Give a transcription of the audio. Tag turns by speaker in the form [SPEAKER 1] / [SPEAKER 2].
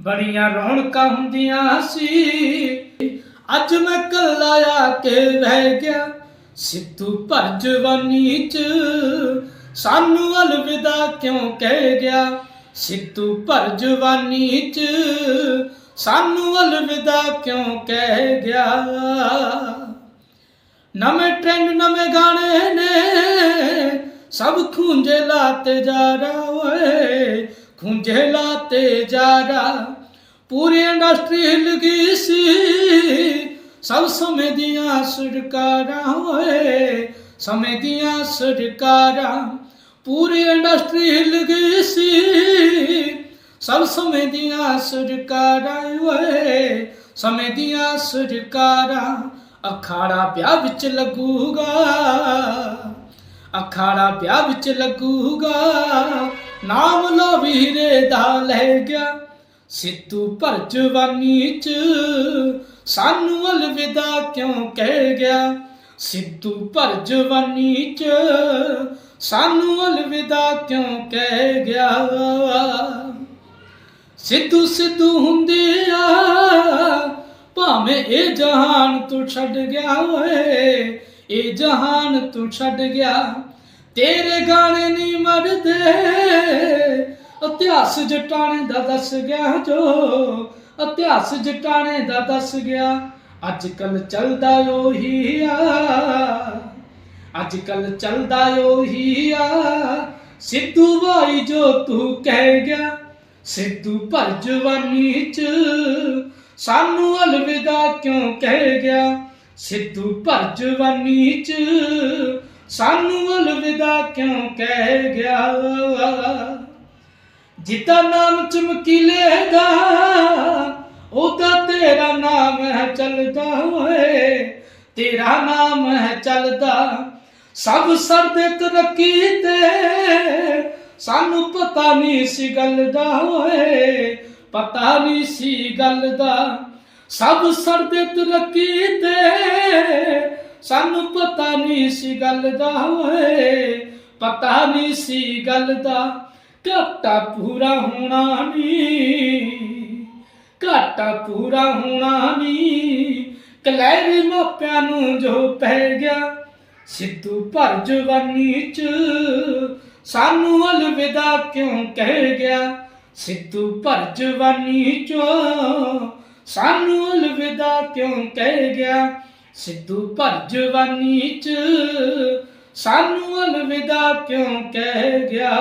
[SPEAKER 1] ਬੜੀਆਂ ਰੌਣਕਾਂ ਹੁੰਦੀਆਂ ਸੀ। ਅੱਜ ਮੈਂ ਕੱਲਾ ਆ ਕੇ ਰਹਿ ਗਿਆ। ਸਿੱਧੂ ਭਰ ਜਵਾਨੀ ਚ ਸਾਨੂੰ ਅਲਵਿਦਾ ਕਿਉਂ ਕਹਿ ਗਿਆ? ਸਿੱਧੂ ਭਰ ਜਵਾਨੀ ਚ ਸਾਨੂੰ ਅਲਵਿਦਾ ਕਿਉਂ ਕਹਿ ਗਿਆ? ਨਵੇਂ ਟ੍ਰੈਂਡ ਨਵੇਂ ਗਾਣੇ ਨੇ, ਸਭ ਖੂੰਜੇ ਲਾਤੇ ਜਾ ਰਾ ਓਏ। ਖੂੰਜੇ ਲਾਤੇ ਜਾ ਰਾ ਪੂਰੀ ਇੰਡਸਟਰੀ ਹਿੱਲ ਗਈ ਸਭ ਸਮੇਂ ਦੀਆਂ ਸਰਕਾਰਾਂ ਓਏ, ਸਮੇਂ ਦੀਆਂ ਸਰਕਾਰਾਂ ਪੂਰੀ ਇੰਡਸਟਰੀ ਹਿੱਲ ਗਈ ਸੀ। ਸਭ ਸਮੇਂ ਦੀਆਂ ਸਰਕਾਰਾਂ ਓਏ, ਸਮੇਂ ਦੀਆਂ ਸਰਕਾਰਾਂ ਅਖਾੜਾ ਵਿਆਹ ਵਿੱਚ ਲੱਗੂਗਾ, ਅਖਾੜਾ ਵਿਆਹ ਵਿੱਚ ਲੱਗੂਗਾ। ਨਾਮ ਲੋ ਵੀਰੇ ਦਾ ਲੈ ਗਿਆ। ਸਿੱਧੂ ਭਰ ਜਵਾਨੀ ਚ ਸਾਨੂੰ ਅਲਵਿਦਾ ਕਿਉਂ ਕਹਿ ਗਿਆ? ਸਿੱਧੂ ਭਰ ਜਵਾਨੀ ਚ ਸਾਨੂੰ ਅਲਵਿਦਾ ਕਿਉਂ ਕਹਿ ਗਿਆ? ਸਿੱਧੂ ਸਿੱਧੂ ਹੁੰਦੇ ਆ, ਭਾਵੇਂ ਇਹ ਜਹਾਨ ਤੂੰ ਛੱਡ ਗਿਆ ਓਏ ਇਹ ਜਹਾਨ ਤੂੰ ਛੱਡ ਗਿਆ। ਤੇਰੇ ਗਾਣੇ ਨਹੀਂ ਮਰਦੇ ਇਤਿਹਾਸ ਜਟਾਣੇ ਦਾ ਦੱਸ ਗਿਆ ਜੋ, ਇਤਿਹਾਸ ਜਟਾਣੇ ਦਾ ਦੱਸ ਗਿਆ। ਅੱਜ ਕੱਲ ਚੱਲਦਾ ਉਹੀ ਆ। ਅੱਜ ਕੱਲ ਚੱਲਦਾ ਉਹੀ ਆ। ਸਿੱਧੂ ਬਾਈ ਜੋ ਤੂੰ ਕਹਿ ਗਿਆ, ਸਿੱਧੂ ਭਰ ਜਵਾਨੀ ਚ। ਸਾਨੂੰ ਅਲਵਿਦਾ ਕਿਉਂ ਕਹਿ ਗਿਆ, ਸਿੱਧੂ ਭਰ ਜਵਾਨੀ ਚ। ਸਾਨੂੰ ਅਲਵਿਦਾ ਕਿਉਂ ਕਹਿ ਗਿਆ? ਜਿੱਤਾ ਨਾਮ ਚਮਕੀਲੇਗਾ ਉਹਦਾ ਤੇਰਾ ਨਾਮ ਹੈ ਚੱਲਦਾ ਓਏ, ਤੇਰਾ ਨਾਮ ਹੈ ਚੱਲਦਾ। ਸਭ ਸਰਦੇ ਤਰੱਕੀ ਤੇ ਸਾਨੂੰ ਪਤਾ ਨਹੀਂ ਸੀ ਗੱਲ ਦਾ ਹੋਏ ਪਤਾ ਨਹੀਂ ਸੀ ਗੱਲ ਦਾ। ਸਭ ਸਰਦੇ ਤਰੱਕੀ ਤੇ ਸਾਨੂੰ ਪਤਾ ਨਹੀਂ ਸੀ ਗੱਲ ਦਾ ਓਏ ਪਤਾ ਨਹੀਂ ਸੀ ਗੱਲ ਦਾ। ਘਾਟਾ ਪੂਰਾ ਹੋਣਾ ਨਹੀਂ ਘਾਟਾ ਪੂਰਾ ਹੋਣਾ ਨਹੀਂ ਕਲੈਰੀ ਮਾਪਿਆਂ ਨੂੰ ਜੋ ਪੈ ਗਿਆ, ਸਿੱਧੂ ਭਰ ਜਵਾਨੀ ਚ। ਸਾਨੂੰ ਅਲਵਿਦਾ ਕਿਉਂ ਕਹਿ ਗਿਆ, ਸਿੱਧੂ ਭਰ ਜਵਾਨੀ ਚੋਂ। ਸਾਨੂੰ ਅਲਵਿਦਾ ਕਿਉਂ ਕਹਿ ਗਿਆ ਸਿੱਧੂ ਭਰ ਜਵਾਨੀ ਚ ਸਾਨੂੰ ਅਲਵਿਦਾ ਕਿਉਂ ਕਹਿ ਗਿਆ?